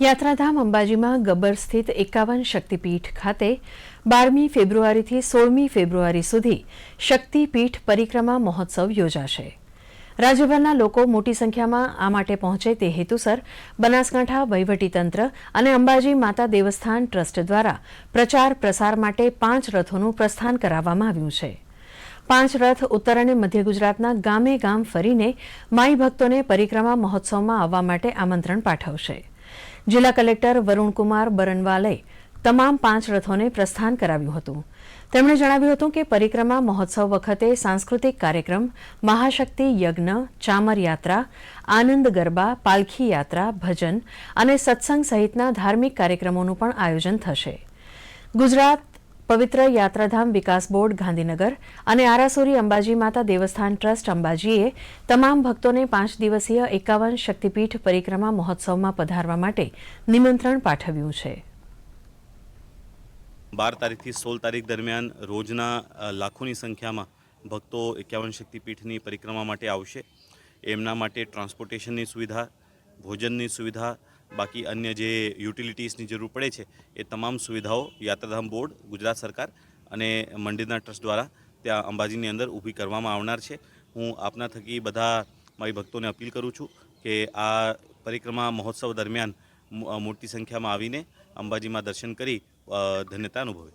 યાત્રાધામ અંબાજીમાં ગબ્બર સ્થિત એકાવન શક્તિપીઠ ખાતે બારમી ફેબ્રુઆરીથી સોળમી ફેબ્રુઆરી સુધી શક્તિપીઠ પરિક્રમા મહોત્સવ યોજાશે. રાજ્યભરના લોકો મોટી સંખ્યામાં આ માટે પહોંચે તે હેતુસર બનાસકાંઠા વહીવટીતંત્ર અને અંબાજી માતા દેવસ્થાન ટ્રસ્ટ દ્વારા પ્રચાર પ્રસાર માટે પાંચ રથોનું પ્રસ્થાન કરાવવામાં આવ્યું છે. પાંચ રથ ઉત્તર અને મધ્ય ગુજરાતના ગામે ગામ ફરીને માઈ ભક્તોને પરિક્રમા મહોત્સવમાં આવવા માટે આમંત્રણ પાઠવશે. જિલ્લા કલેક્ટર વરુણકુમાર બરનવાલે તમામ પાંચ રથોને પ્રસ્થાન કરાવ્યું હતું. તેમણે જણાવ્યું હતું કે પરિક્રમા મહોત્સવ વખતે સાંસ્કૃતિક કાર્યક્રમ, મહાશક્તિ યજ્ઞ ચામર યાત્રા આનંદ ગરબા, પાલખી યાત્રા, ભજન અને સત્સંગ સહિતના ધાર્મિક કાર્યક્રમોનું પણ આયોજન થશે. ગુજરાત પવિત્ર યાત્રાધામ વિકાસ બોર્ડ ગાંધીનગર અને આરાસુરી અંબાજી માતા દેવસ્થાન ટ્રસ્ટ અંબાજીએ તમામ ભક્તોને પાંચ દિવસીય એકાવન શક્તિપીઠ પરિક્રમા મહોત્સવમાં પધારવા માટે નિમંત્રણ પાઠવ્યું છે. બાર તારીખથી સોળ તારીખ દરમિયાન રોજના લાખોની સંખ્યામાં ભક્તો એકાવન શક્તિપીઠની પરિક્રમા માટે આવશે. એમના માટે ટ્રાન્સપોર્ટેશનની સુવિધા, ભોજનની સુવિધા બાકી અન્ય જે યુટિલિટીઝની જરૂર પડે છે, એ તમામ સુવિધાઓ યાત્રાધામ બોર્ડ, ગુજરાત સરકાર અને મંદિરના ટ્રસ્ટ દ્વારા ત્યાં અંબાજીની અંદર ઊભી કરવામાં આવનાર છે. હું આપના થકી બધા મારી ભક્તોને અપીલ કરું છું કે આ પરિક્રમા મહોત્સવ દરમિયાન મોટી સંખ્યામાં આવીને અંબાજીમાં દર્શન કરી ધન્યતા અનુભવે.